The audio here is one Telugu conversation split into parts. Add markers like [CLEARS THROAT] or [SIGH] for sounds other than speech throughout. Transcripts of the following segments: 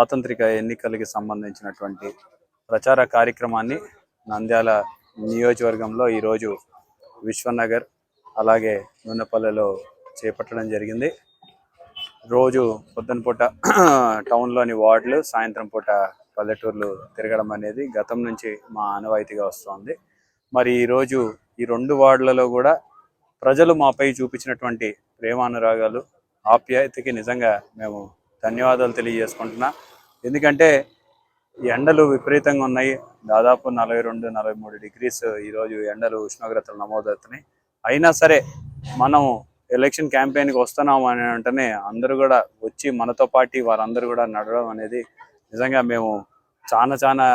స్వాతంత్రిక ఎన్నికలకి సంబంధించినటువంటి ప్రచార కార్యక్రమాన్ని నంద్యాల నియోజకవర్గంలో ఈరోజు విశ్వనగర్ అలాగే నూనెపల్లెలో చేపట్టడం జరిగింది. రోజు పొద్దున పూట [CLEARS THROAT] టౌన్లోని వార్డులు సాయంత్రం పూట పల్లెటూర్లు తిరగడం అనేది గతం నుంచి మా ఆనవాయితీగా వస్తుంది. మరి ఈరోజు ఈ రెండు వార్డులలో కూడా ప్రజలు మాపై చూపించినటువంటి ప్రేమానురాగాలు ఆప్యాయతకి నిజంగా మేము ధన్యవాదాలు తెలియజేసుకుంటున్నా. ఎందుకంటే ఎండలు విపరీతంగా ఉన్నాయి. దాదాపు నలభై రెండు నలభై మూడు డిగ్రీస్ ఈరోజు ఎండలు ఉష్ణోగ్రతలు నమోదవుతున్నాయి. అయినా సరే మనం ఎలక్షన్ క్యాంపెయిన్కి వస్తున్నాం అని వెంటనే అందరూ కూడా వచ్చి మనతో పాటు వారందరూ కూడా నడవడం అనేది నిజంగా మేము చాలా చాలా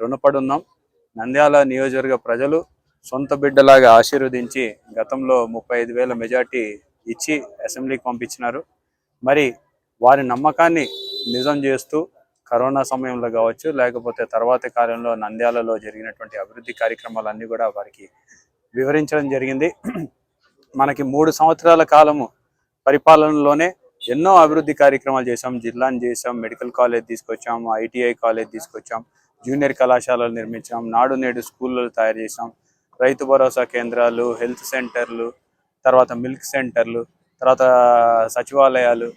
రుణపడి ఉన్నాం నంద్యాల నియోజకవర్గ ప్రజలు సొంత బిడ్డలాగా ఆశీర్వదించి గతంలో ముప్పై ఐదు వేల మెజార్టీ ఇచ్చి అసెంబ్లీకి పంపించినారు. మరి వారి నమ్మకాన్ని నిజం చేస్తూ కరోనా సమయంలో కావచ్చు లేకపోతే తర్వాతి కాలంలో నంద్యాలలో జరిగినటువంటి అభివృద్ధి కార్యక్రమాలన్నీ కూడా వారికి వివరించడం జరిగింది. మనకి మూడు సంవత్సరాల కాలము పరిపాలనలోనే ఎన్నో అభివృద్ధి కార్యక్రమాలు చేశాం. జిల్లాని చేసాం మెడికల్ కాలేజ్ తీసుకొచ్చాం ఐటీఐ కాలేజ్ తీసుకొచ్చాం జూనియర్ కళాశాలలు నిర్మించాం నాడు నేడు స్కూళ్ళు తయారు చేసాం రైతు భరోసా కేంద్రాలు హెల్త్ సెంటర్లు తర్వాత మిల్క్ సెంటర్లు తర్వాత సచివాలయాలు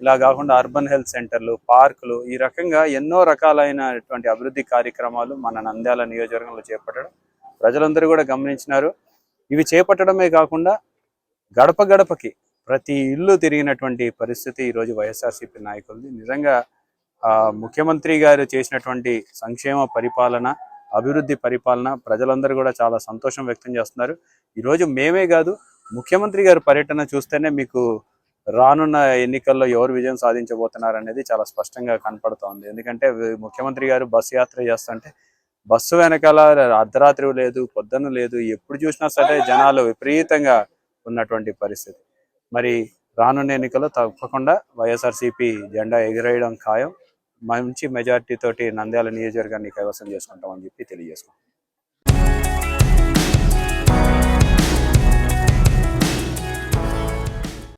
ఇలా కాకుండా అర్బన్ హెల్త్ సెంటర్లు పార్కులు ఈ రకంగా ఎన్నో రకాలైనటువంటి అభివృద్ధి కార్యక్రమాలు మన నంద్యాల నియోజకవర్గంలో చేపట్టడం ప్రజలందరూ కూడా గమనించినారు. ఇవి చేపట్టడమే కాకుండా గడప గడపకి ప్రతి ఇల్లు తిరిగినటువంటి పరిస్థితి ఈరోజు వైఎస్ఆర్సీపీ నాయకులది. నిజంగా ముఖ్యమంత్రి గారు చేసినటువంటి సంక్షేమ పరిపాలన అభివృద్ధి పరిపాలన ప్రజలందరూ కూడా చాలా సంతోషం వ్యక్తం చేస్తున్నారు. ఈరోజు మేమే కాదు ముఖ్యమంత్రి గారు పర్యటన చూస్తేనే మీకు రానున్న ఎన్నికల్లో ఎవరు విజయం సాధించబోతున్నారు అనేది చాలా స్పష్టంగా కనపడుతోంది. ఎందుకంటే ముఖ్యమంత్రి గారు బస్సు యాత్ర చేస్తుంటే బస్సు వెనకాల అర్ధరాత్రి లేదు పొద్దున్న లేదు ఎప్పుడు చూసినా సరే జనాలు విపరీతంగా ఉన్నటువంటి పరిస్థితి. మరి రానున్న ఎన్నికల్లో తప్పకుండా వైఎస్ఆర్సీపీ జెండా ఎగిరేయడం ఖాయం. మంచి మెజార్టీ తోటి నంద్యాల నియోజకవర్గాన్ని కైవసం చేసుకుంటామని చెప్పి తెలియజేసుకుంటాం